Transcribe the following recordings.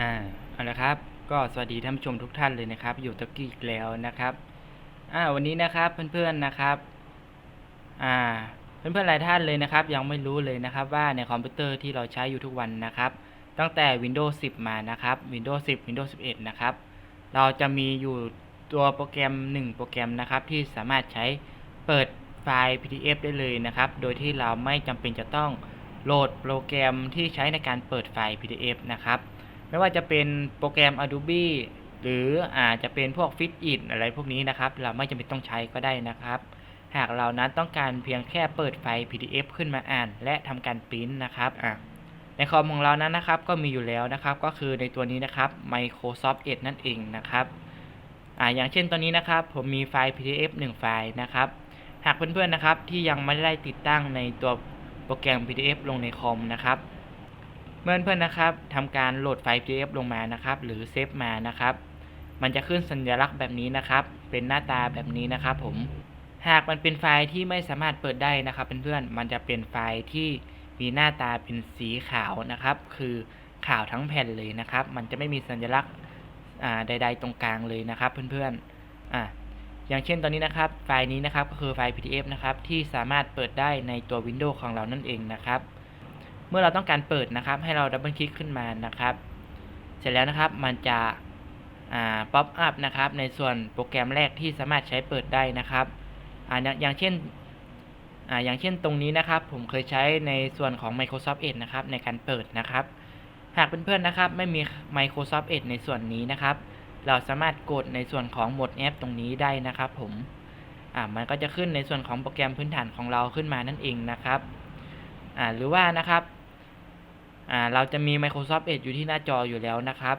อ่าเอาละครับ ก็สวัสดีท่านผู้ชมทุกท่านเลยนะครับ อยู่ตะกี้อีกแล้วนะครับ อ่า วันนี้นะครับเพื่อนๆนะครับ อ่า เพื่อนๆหลายท่านเลยนะครับ ยังไม่รู้เลยนะครับว่าในคอมพิวเตอร์ที่เราใช้อยู่ทุกวันนะครับ ตั้งแต่ Windows 10 มานะครับ Windows 10 Windows 11 นะครับ เราจะมีอยู่ตัวโปรแกรม 1 โปรแกรมนะครับ ที่สามารถใช้เปิดไฟล์ PDF ได้เลยนะครับ โดยที่เราไม่จำเป็นจะต้องโหลดโปรแกรมที่ใช้ในการเปิดไฟล์ PDF นะครับ ไม่ว่าจะเป็นโปรแกรม Adobe หรืออาจจะเป็นพวก Fit-it อะไรพวกนี้นะครับ เราไม่จำเป็นต้องใช้ก็ได้นะครับ หากเรานั้นต้องการเพียงแค่เปิดไฟล์ PDF ขึ้นมาอ่าน และทำการปริ้นนะครับอะในคอมของเรานั้นนะครับ ก็มีอยู่แล้วนะครับ ก็คือในตัวนี้นะครับ Microsoft Edge นั่นเองนะครับอ่าอย่างเช่นตัวนี้นะครับ ผมมีไฟล์ PDF 1 ไฟล์นะครับ หากเพื่อนๆนะครับที่ยังไม่ได้ติดตั้งในตัวโปรแกรม PDF ลงในคอมนะครับ เมื่อเพื่อนๆนะครับทำการโหลดไฟล์ PDF ลงมานะครับ หรือเซฟมานะครับ มันจะขึ้นสัญลักษณ์แบบนี้นะครับ เป็นหน้าตาแบบนี้นะครับผม หากมันเป็นไฟล์ที่ไม่สามารถเปิดได้นะครับเพื่อนๆ มันจะเป็นไฟล์ที่มีหน้าตาเป็นสีขาวนะครับ คือขาวทั้งแผ่นเลยนะครับ มันจะไม่มีสัญลักษณ์ใด ๆ ตรงกลางเลยนะครับ เพื่อนๆอ่าอย่างเช่นตอนนี้นะครับ ไฟล์นี้นะครับก็คือไฟล์ PDF นะครับที่สามารถเปิดได้ในตัว Windows ของเรานั่นเองนะครับ เมื่อเราต้องการเปิดนะครับ ให้เราดับเบิลคลิกขึ้นมานะครับ เสร็จแล้วนะครับมันจะป๊อปอัพนะครับ ในส่วนโปรแกรมแรกที่สามารถใช้เปิดได้นะครับออย่างอย่างเช่นออย่างเช่นตรงนี้นะครับ ผมเคยใช้ในส่วนของ Microsoft Edge นะครับ ในการเปิดนะครับ หากเพื่อนๆนะครับ ไม่มี Microsoft Edge ในส่วนนี้นะครับ เราสามารถกดในส่วนของโหมดแอปตรงนี้ได้นะครับ ผมมันก็จะขึ้นในส่วนของโปรแกรมพื้นฐานของเราขึ้นมานั่นเองนะครับหรือว่านะครับ อ่าเราจะมี Microsoft Edge อยู่ที่หน้าจออยู่แล้วนะครับ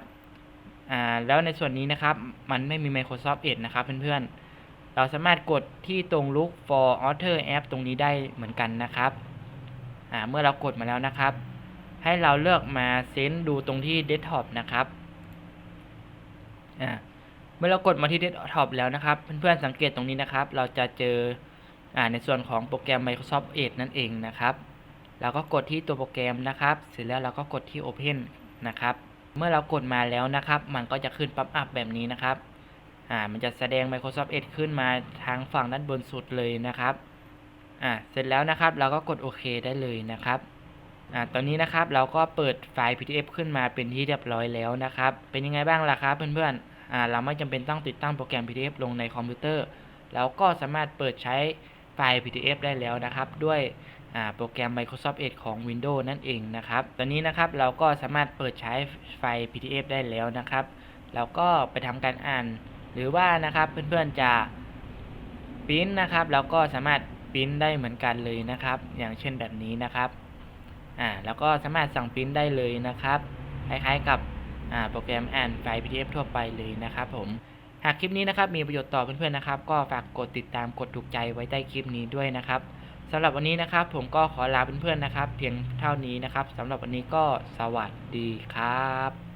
อ่าแล้วในส่วนนี้นะครับ มันไม่มี Microsoft Edge นะครับเพื่อนๆ เราสามารถกดที่ตรง look for author app ตรงนี้ได้เหมือนกันนะครับอ่าเมื่อเรากดมาแล้วนะครับ ให้เราเลือกมาเซนดูตรงที่ desktop นะครับอ่าเมื่อเรากดมาที่ desktop แล้วนะครับ เพื่อนๆสังเกตตรงนี้นะครับ เราจะเจออ่าในส่วนของโปรแกรม Microsoft Edge นั่นเองนะครับ เราก็กดที่ตัวโปรแกรมนะครับ เสร็จแล้วเราก็กดที่ Open นะครับ เมื่อเรากดมาแล้วนะครับ มันก็จะขึ้นป๊อปอัพแบบนี้นะครับ อ่า มันจะแสดง Microsoft Edge ขึ้นมาทางฝั่งด้านบนสุดเลยนะครับ อ่า เสร็จแล้วนะครับ เราก็กดโอเคได้เลยนะครับ อ่า ตอนนี้นะครับ เราก็เปิดไฟล์ PDF ขึ้นมาเป็นที่เรียบร้อยแล้วนะครับ เป็นยังไงบ้างล่ะครับเพื่อนๆ อ่า เราไม่จำเป็นต้องติดตั้งโปรแกรม PDF ลงในคอมพิวเตอร์ เราก็สามารถเปิดใช้ไฟล์ PDF ได้แล้วนะครับ ด้วย โปรแกรม Microsoft Edge ของ Windows นั่นเองนะครับ ตอนนี้นะครับเราก็สามารถเปิดใช้ไฟล์ PDF ได้แล้วนะครับ เราก็ไปทำการอ่าน หรือว่านะครับเพื่อนๆจะปริ้นนะครับ เราก็สามารถปริ้นได้เหมือนกันเลยนะครับ อย่างเช่นแบบนี้นะครับอ่าแล้วก็สามารถสั่งปริ้นได้เลยนะครับ คล้ายๆกับอ่าโปรแกรมอ่านไฟล์ PDF ทั่วไปเลยนะครับผมหากคลิปนี้นะครับมีประโยชน์ต่อเพื่อนๆนะครับ ก็ฝากกดติดตามกดถูกใจไว้ใต้คลิปนี้ด้วยนะครับ สำหรับวันนี้นะครับ ผมก็ขอลาเพื่อนๆนะครับ เพียงเท่านี้นะครับสำหรับวันนี้ก็สวัสดีครับ